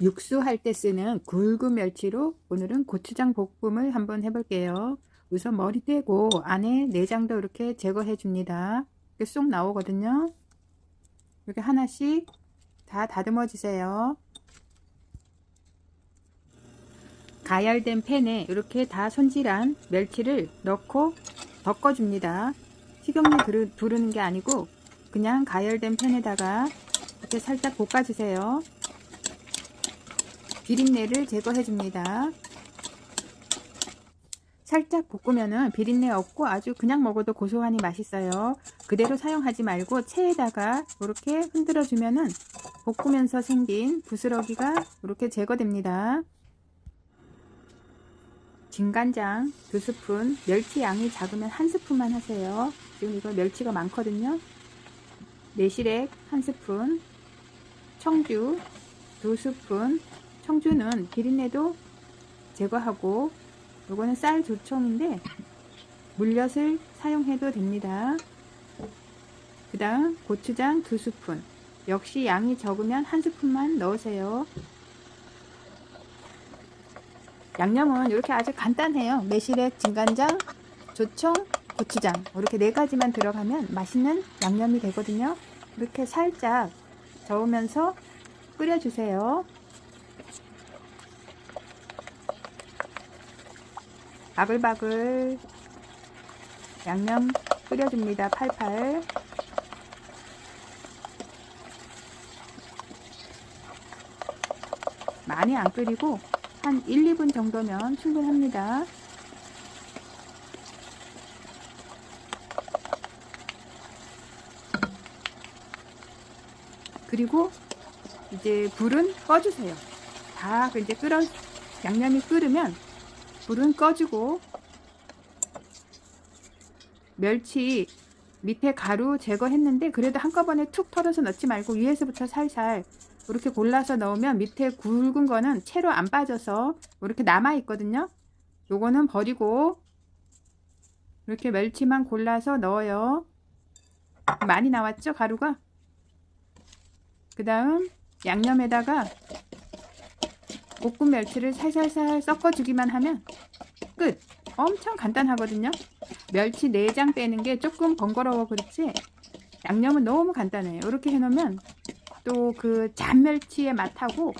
육수할 때 쓰는 굵은 멸치로 오늘은 고추장 볶음을 한번 해볼게요. 우선 머리 떼고 안에 내장도 이렇게 제거해 줍니다. 이렇게 쏙 나오거든요. 이렇게 하나씩 다 다듬어 주세요. 가열된 팬에 이렇게 다 손질한 멸치를 넣고 덮어줍니다. 식용유 두르, 두르는 게 아니고 그냥 가열된 팬에다가 이렇게 살짝 볶아주세요. 비린내를 제거해 줍니다. 살짝 볶으면은 비린내 없고 아주 그냥 먹어도 고소하니 맛있어요. 그대로 사용하지 말고 체에다가 이렇게 흔들어 주면은 볶으면서 생긴 부스러기가 이렇게 제거됩니다. 진간장 2스푼, 멸치 양이 작으면 1스푼만 하세요. 지금 이거 멸치가 많거든요. 매실액 1스푼, 청주 2스푼, 청주는 비린내도 제거하고 요거는 쌀 조청인데 물엿을 사용해도 됩니다. 그 다음 고추장 2스푼 역시 양이 적으면 1스푼만 넣으세요. 양념은 이렇게 아주 간단해요. 매실액, 진간장, 조청, 고추장 이렇게 네 가지만 들어가면 맛있는 양념이 되거든요. 이렇게 살짝 저으면서 끓여주세요. 바글바글 양념 끓여줍니다. 팔팔 많이 안 끓이고 한 1, 2분 정도면 충분합니다. 그리고 이제 불은 꺼주세요. 다 이제 끓어 양념이 끓으면 불은 꺼주고 멸치 밑에 가루 제거했는데 그래도 한꺼번에 툭 털어서 넣지 말고 위에서부터 살살 이렇게 골라서 넣으면 밑에 굵은 거는 채로 안 빠져서 이렇게 남아 있거든요. 요거는 버리고 이렇게 멸치만 골라서 넣어요. 많이 나왔죠 가루가? 그 다음 양념에다가 볶은 멸치를 살살살 섞어주기만 하면 끝! 엄청 간단하거든요. 멸치 내장 빼는 게 조금 번거로워 그렇지 양념은 너무 간단해요. 이렇게 해놓으면 또 그 잔멸치의 맛하고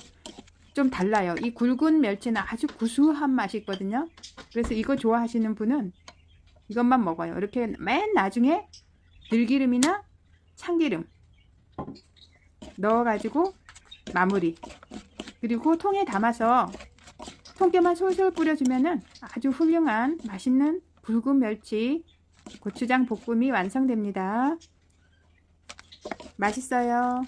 좀 달라요. 이 굵은 멸치는 아주 구수한 맛이 있거든요. 그래서 이거 좋아하시는 분은 이것만 먹어요. 이렇게 맨 나중에 들기름이나 참기름 넣어가지고 마무리. 그리고 통에 담아서 통깨만 솔솔 뿌려주면은 아주 훌륭한 맛있는 붉은 멸치 고추장 볶음이 완성됩니다. 맛있어요.